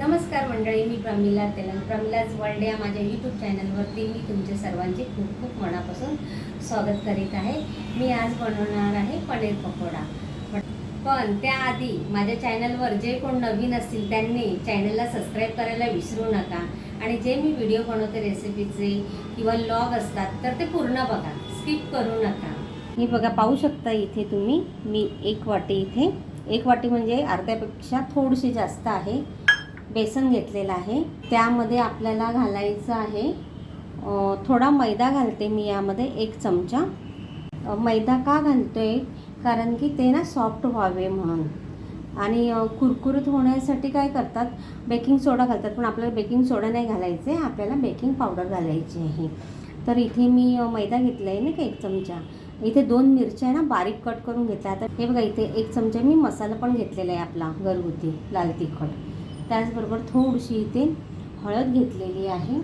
नमस्कार मंडळी मी प्रमिला तेलंग. प्रमिलाज वर्ल्ड या माझ्या यूट्यूब चॅनलवरती मी तुमचे सर्वांचे खूप खूप मनापासून स्वागत करीत आहे. मी आज बनवणार आहे पनीर पकोडा. पण त्याआधी माझ्या चॅनलवर जे कोण नवीन असतील त्यांनी चॅनलला सबस्क्राईब करायला विसरू नका आणि जे मी व्हिडिओ बनवते रेसिपीचे किंवा लॉग असतात तर ते पूर्ण बघा. स्किप करू नका. हे बघा पाहू शकता इथे तुम्ही. मी एक वाटी इथे. एक वाटी म्हणजे अर्ध्यापेक्षा थोडीशी जास्त आहे. बेसन घेतलेलं आहे. त्यामध्ये आपल्याला घालायचं आहे थोडा मैदा घालते मी यामध्ये एक चमचा. मैदा का घालतोय कारण की ते ना सॉफ्ट व्हावे म्हणून. आणि कुरकुरीत होण्यासाठी काय करतात? बेकिंग सोडा घालतात. पण आपल्याला बेकिंग सोडा नाही घालायचे. आपल्याला बेकिंग पावडर घालायची आहे. तर इथे मी मैदा घेतला आहे ना का एक चमचा. इथे दोन मिरच्या आहे ना बारीक कट करून घेतल्या. तर हे बघा इथे एक चमचा मी मसाला पण घेतलेला आहे आपला घरगुती लाल तिखट. त्याचबरोबर थोडीशी इथे हळद घेतलेली आहे.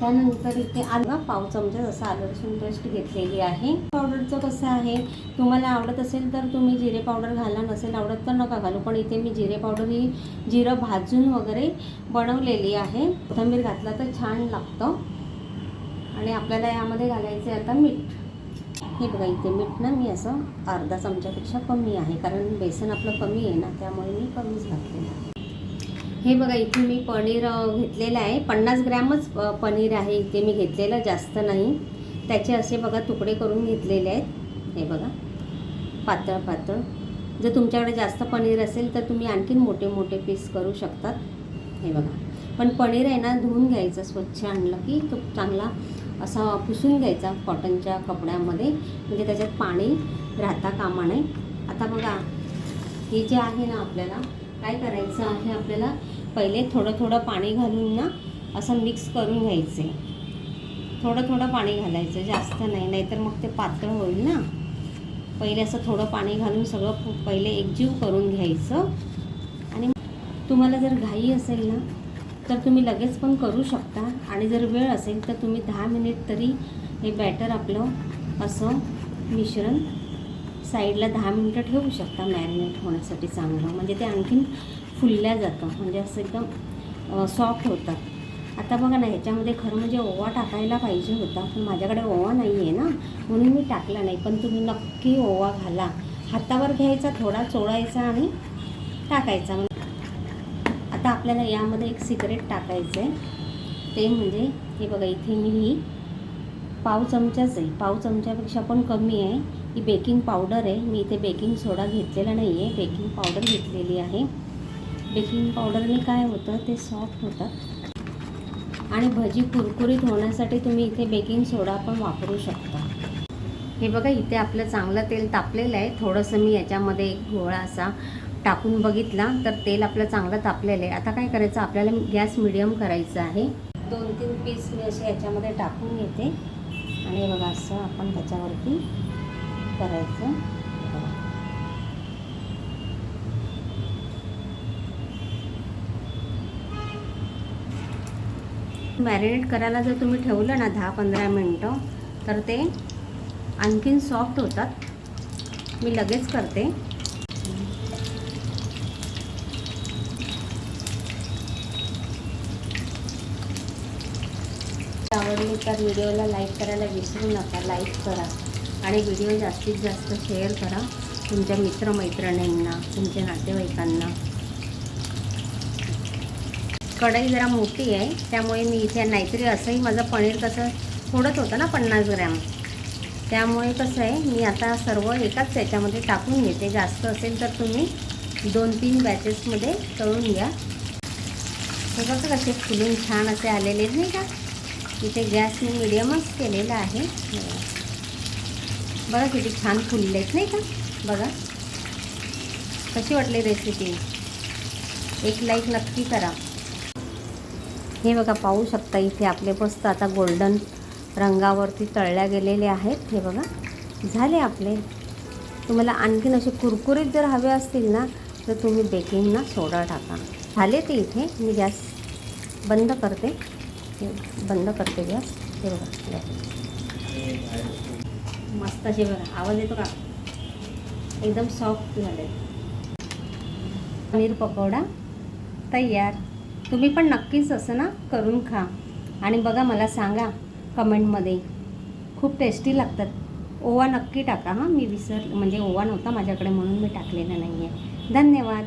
त्यानंतर इथे आलं पाव चमचा जसं आलं लसूण पेस्ट घेतलेली आहे. पावडरचं कसं आहे? तुम्हाला आवडत असेल तर तुम्ही जिरे पावडर घाला नसेल आवडत तर नका घालू पण इथे मी जिरे पावडर ही जिरं भाजून वगैरे बनवलेली आहे. कोथिंबीर घातला तर छान लागतं. आणि आपल्याला यामध्ये घालायचं आहे आता मीठ. हे बघा इथे मीठ ना मी असं अर्धा चमच्यापेक्षा कमी आहे कारण बेसन आपलं कमी आहे ना त्यामुळे मी कमीच घातलेलं आहे. हे बघा इथे मी पनीर घेतलेलं आहे. पन्नास ग्रॅमच पनीर आहे इथे. मी घेतलेलं जास्त नाही. त्याचे असे बघा तुकडे करून घेतलेले आहेत. हे बघा पातळ पातळ. जर तुमच्याकडे जास्त पनीर असेल तर तुम्ही आणखीन मोठे मोठे पीस करू शकतात. हे बघा. पण पनीर आहे ना धुवून घ्यायचं स्वच्छ आणलं की तो चांगला असा पुसून घ्यायचा कॉटनच्या कपड्यामध्ये. म्हणजे त्याच्यात पाणी राहता कामा नये. आता बघा हे जे आहे ना आपल्याला काय करायचं आहे आपल्याला? पहिले थोडं थोडं पाणी घालून ना असं मिक्स करून घ्यायचे. थोडं थोडं पाणी घालायचं जास्त नाही. नाहीतर मग ते पातळ होईल ना. पहिले असं थोडं पाणी घालून सगळं पहिले एकजीव करून घ्यायचं. आणि तुम्हाला जर घाई असेल ना तर तुम्ही लगेच पण करू शकता. आणि जर वेळ असेल तर तुम्ही दहा मिनिट तरी हे बॅटर आपलं असं मिश्रण साईडला दहा मिनटं ठेवू शकता मॅरिनेट होण्यासाठी चांगलं. म्हणजे ते आणखीन फुलल्या जातं. म्हणजे असं एकदम सॉफ्ट होतात आता बघा ना ह्याच्यामध्ये खरं म्हणजे ओवा टाकायला पाहिजे होता. पण माझ्याकडे ओवा नाही आहे ना. म्हणून मी टाकला नाही. पण तुम्ही नक्की ओवा घाला. हातावर घ्यायचा थोडा चोळायचा आणि टाकायचा. आता आपल्याला यामध्ये एक सिक्रेट टाकायचं आहे ते म्हणजे हे बघा इथे मी ही पाव चमचाच आहे पाव चमच्यापेक्षा पण कमी आहे. ही बेकिंग पावडर आहे. मी इथे बेकिंग सोडा घेतलेला नाही आहे बेकिंग पावडर घेतलेली आहे. बेकिंग पावडरने काय होतं? ते सॉफ्ट होतात आणि भजी कुरकुरीत होण्यासाठी तुम्ही इथे बेकिंग सोडा पण वापरू शकता. हे बघा इथे आपलं चांगलं तेल तापलेलं आहे. थोडंसं मी याच्यामध्ये एक गोळा असा टाकून बघितला तर तेल आपलं चांगलं तापलेलं आहे. आता काय करायचं? आपल्याला गॅस मिडियम करायचा आहे. दोन तीन पीस मी असे याच्यामध्ये टाकून घेते. आणि बघा असं आपण त्याच्यावरती करायचं. मॅरिनेट करायला जर तुम्ही ठेवलं ना दहा पंधरा मिनटं तर ते आणखीन सॉफ्ट होतात. मी लगेच करते. आवडली तर व्हिडिओला लाईक करायला विसरू नका. लाईक करा आणि व्हिडिओ जास्तीत जास्त शेअर करा तुमच्या मित्रमैत्रिणींना तुमच्या नातेवाईकांना. कढई जरा मोठी आहे त्यामुळे मी इथे नाहीतरी असंही माझं पनीर कसं थोडंच होतं ना पन्नास ग्रॅम. त्यामुळे कसं आहे मी आता सर्व एकाच याच्यामध्ये टाकून घेते. जास्त असेल तर तुम्ही दोन तीन बॅचेसमध्ये तळून घ्या. हे कसं कसे फुलून छान असे आलेले नाही का? इथे गॅस मी मिडियमच केलेला आहे. बघा किती छान फुलले आहेत नाही का? बघा. कशी वाटली रेसिपी एक लाईक नक्की करा. हे बघा पाहू शकता इथे आपले मस्त आता गोल्डन रंगावरती तळल्या गेलेले आहेत. हे बघा झाले आपले. तुम्हाला आणखीन असे कुरकुरीत जर हवे असतील ना तर तुम्ही बेकिंग ना सोडा टाका. झाले ते इथे. मी गॅस बंद करते. बंद करते गॅस. हे बघा मस्त असे बघा आवाज येतो का? एकदम सॉफ्ट झाले पनीर पकोडा तयार. तुम्ही पण नक्कीच असं ना करून खा. आणि बघा मला सांगा कमेंटमध्ये. खूप टेस्टी लागतात. ओवा नक्की टाका हां. मी विसर म्हणजे ओवा नव्हता माझ्याकडे म्हणून मी टाकलेला नाही आहे धन्यवाद.